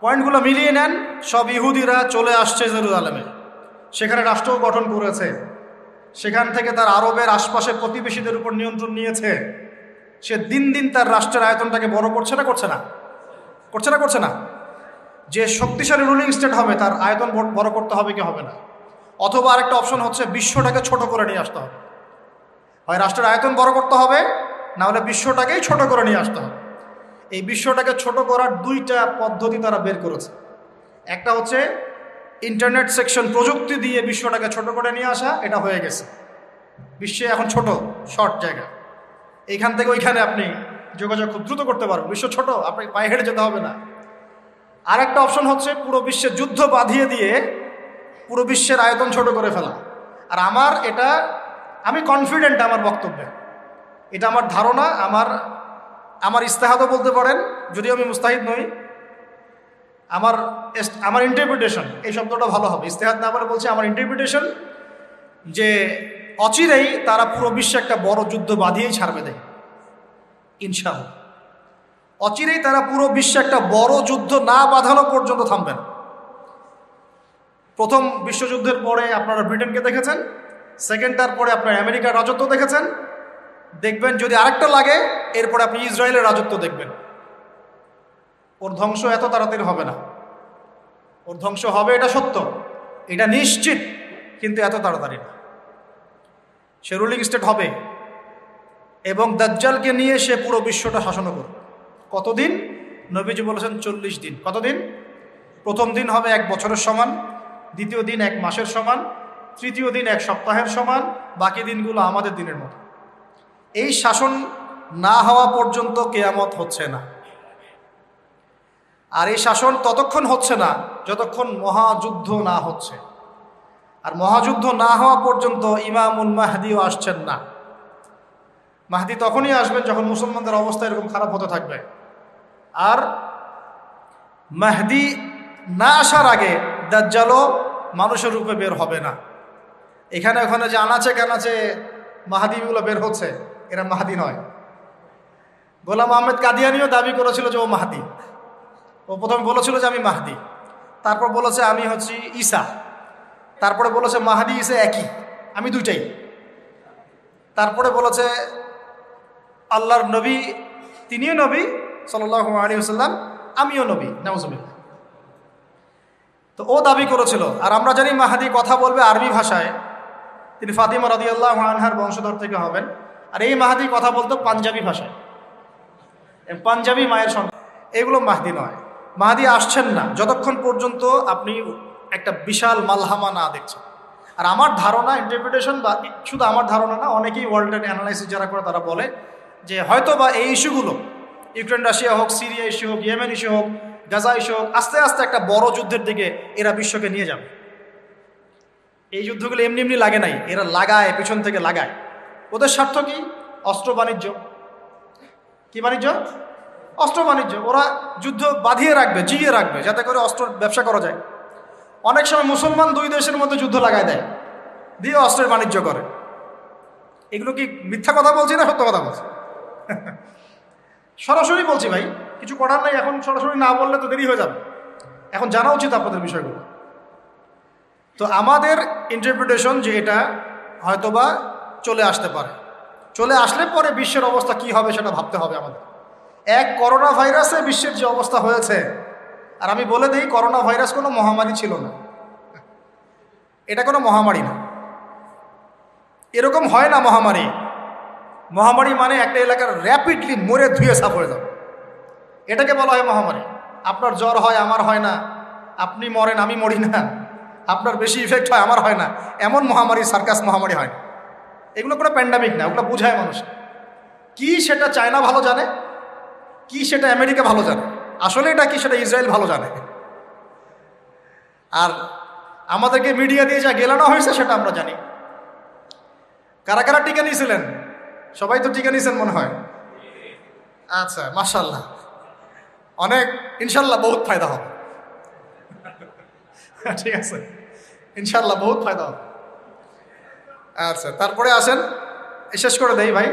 পয়েন্টগুলো মিলিয়ে নেন, সব ইহুদিরা চলে আসছে জেরুজালেমে। সেখানে রাষ্ট্র গঠন করেছে। সেখান থেকে তার আরবের আশপাশের প্রতিবেশীদের উপর নিয়ন্ত্রণ নিয়েছে। সে দিন দিন তার রাষ্ট্রের আয়তনটাকে বড় করছে না করছে না? করছে না করছে না? যে শক্তিশালী রুলিং স্টেট হবে, তার আয়তন বড় করতে হবে কি হবে না? অথবা আরেকটা অপশন হচ্ছে বিশ্বটাকে ছোট করে নিয়ে আসতে হবে। হয় রাষ্ট্রের আয়তন বড় করতে হবে, না হলে বিশ্বটাকেই ছোট করে নিয়ে আসতে হবে। এই বিশ্বটাকে ছোট করার দুইটা পদ্ধতি তারা বের করেছে। একটা হচ্ছে ইন্টারনেট সেকশন প্রযুক্তি দিয়ে বিশ্বটাকে ছোট করে নিয়ে আসা, এটা হয়ে গেছে। বিশ্বে এখন ছোট শর্ট জায়গা। এইখান থেকে ওইখানে আপনি যোগাযোগ খুব দ্রুত করতে পারবেন। বিশ্ব ছোট, আপনি পায়ে হেঁটে যেতে হবে না। আরেকটা অপশন হচ্ছে পুরো বিশ্বে যুদ্ধ বাঁধিয়ে দিয়ে পুরো বিশ্বের আয়তন ছোট করে ফেলা। আর আমার এটা, আমি কনফিডেন্ট আমার বক্তব্যে। এটা আমার ধারণা, আমার আমার ইস্তেহাদও বলতে পারেন, যদিও আমি মুস্তাহিদ নই, আমার আমার ইন্টারপ্রিটেশন এই শব্দটা ভালো হবে। ইস্তেহাদ না বলে বলছি, আমার ইন্টারপ্রিটেশন যে অচিরেই তারা পুরো বিশ্বে একটা বড় যুদ্ধ বাঁধিয়েই ছাড়বে দেয়, ইনশাআল্লাহ। অচিরেই তারা পুরো বিশ্বে একটা বড় যুদ্ধ না বাঁধানো পর্যন্ত থামবেন। প্রথম বিশ্বযুদ্ধের পরে আপনারা ব্রিটেনকে দেখেছেন সেকেন্ডটার পরে আপনার আমেরিকার রাজত্ব দেখেছেন দেখবেন যদি আরেকটা লাগে, এরপরে আপনি ইসরায়েলের রাজত্ব দেখবেন। ওর ধ্বংস এত তাড়াতাড়ি হবে না। ওর ধ্বংস হবে, এটা সত্য। এটা নিশ্চিত, কিন্তু এত তাড়াতাড়ি না। সে রুলিং স্টেট হবে। এবং দাজ্জালকে নিয়ে সে পুরো বিশ্বটা শাসন করবে। কতদিন? নবীজি বলেছেন চল্লিশ দিন। কতদিন? প্রথম দিন হবে এক বছরের সমান, দ্বিতীয় দিন এক মাসের সমান, তৃতীয় দিন এক সপ্তাহের সমান, বাকি দিনগুলো আমাদের দিনের মতো। এই শাসন না হওয়া পর্যন্ত কেয়ামত হচ্ছে না। আর এই শাসন ততক্ষণ হচ্ছে না যতক্ষণ মহাযুদ্ধ না হচ্ছে। আর মহাযুদ্ধ না হওয়া পর্যন্ত ইমামুল মাহদিও আসছেন না। মাহদি তখনই আসবেন যখন মুসলমানদের অবস্থা এরকম খারাপ হতে থাকবে। আর মাহদি না আসার আগে দাজ্জালও মানুষের রূপে বের হবে না। এখানে ওখানে যে আনাচে কানাচে মাহাদিগুলো বের হচ্ছে এরা মাহাদি নয়। গোলাম আহমেদ কাদিয়ানিও দাবি করেছিল যে ও মাহাদি। ও প্রথমে বলেছিল যে আমি মাহাদি। তারপর বলেছে আমি হচ্ছি ঈসা। তারপরে বলেছে মাহাদি ঈসা একই। আমি দুইটাই। তারপরে বলেছে আল্লাহর নবী, তিনিও নবী সাল্লাহ আলী সাল্লাম আমিও নবী। নাউজুবিল্লাহ। তো ও দাবি করেছিল, আর আমরা জানি মাহাদি কথা বলবে আরবি ভাষায়। তিনি ফাতিমা রদিয়াল্লাহ আনহার বংশধর থেকে হবেন। আর এই মাহাদি কথা বলতো পাঞ্জাবি ভাষায়। পাঞ্জাবি মায়ের সন্তান। এগুলো মাহাদি নয়। মাহাদি আসছেন না। যতক্ষণ পর্যন্ত আপনি একটা বিশাল মালহামা না দেখছেন। আর আমার ধারণা ইন্টারপ্রিটেশন বা শুধু আমার ধারণা না, অনেকেই ওয়ার্ল্ডের অ্যানালাইসিস যারা করে তারা বলে যে হয়তো বা এই ইস্যুগুলো ইউক্রেন রাশিয়া হোক সিরিয়া ইস্যু হোক ইয়েমেন ইস্যু হোক গাজা ইস্যু হোক, আস্তে আস্তে একটা বড় যুদ্ধের দিকে এরা বিশ্বকে নিয়ে যাবে। এই যুদ্ধগুলো এমনি এমনি লাগে নাই। এরা লাগায়, পিছন থেকে লাগায়। ওদের স্বার্থ কি? অস্ত্র বাণিজ্য। কি বাণিজ্য? অস্ত্র বাণিজ্য। ওরা যুদ্ধ বাঁধিয়ে রাখবে জিয়ে রাখবে, যাতে করে অস্ত্র ব্যবসা করা যায়। অনেক সময় মুসলমান দুই দেশের মধ্যে যুদ্ধ লাগায় দেয়, দিয়ে অস্ত্রের বাণিজ্য করে। এগুলো কি মিথ্যা কথা বলছি না সত্য কথা বলছি? সরাসরি বলছি ভাই, কিছু করার নাই, এখন সরাসরি না বললে তো দেরি হয়ে যাবে। এখন জানা উচিত আপনাদের বিষয়গুলো। তো আমাদের ইন্টারপ্রিটেশন যে এটা, হয়তোবা চলে আসতে পারে। চলে আসলে পরে বিশ্বের অবস্থা কি হবে সেটা ভাবতে হবে আমাদের। এক করোনা ভাইরাসে বিশ্বের যে অবস্থা হয়েছে, আর আমি বলে দিই করোনা ভাইরাস কোনো মহামারী ছিল না। এটা কোনো মহামারী না। এরকম হয় না মহামারী। মহামারী মানে একটা এলাকার র্যাপিডলি মরে ধুয়ে সাফ হয়ে যাবে। এটাকে বলা হয় মহামারী। আপনার জ্বর হয়, আমার হয় না। আপনি মরেন, আমি মরি না। আপনার বেশি ইফেক্ট হয়, আমার হয় না। এমন মহামারী, সার্কাস মহামারী হয় না। এগুলো কোনো প্যান্ডামিক না, ওগুলো বোঝায় মানুষ। কি সেটা চায়না ভালো জানে, কি সেটা আমেরিকা ভালো জানে। আসলে এটা কি সেটা ইসরায়েল ভালো জানে। আর আমাদেরকে মিডিয়া দিয়ে যা গেলানো হয়েছে সেটা আমরা জানি। কারা কারা টিকা নিয়েছিলেন? সবাই তো টিকা নিয়েছেন মনে হয়। আচ্ছা মার্শাল্লাহ অনেক ইনশাল্লাহ বহুত ফায়দা হবে। ঠিক আছে। ইনশাল্লাহ বহুত ফায়দা হবে। আচ্ছা তারপরে আসেন। শেষ করে দেয় ভাই।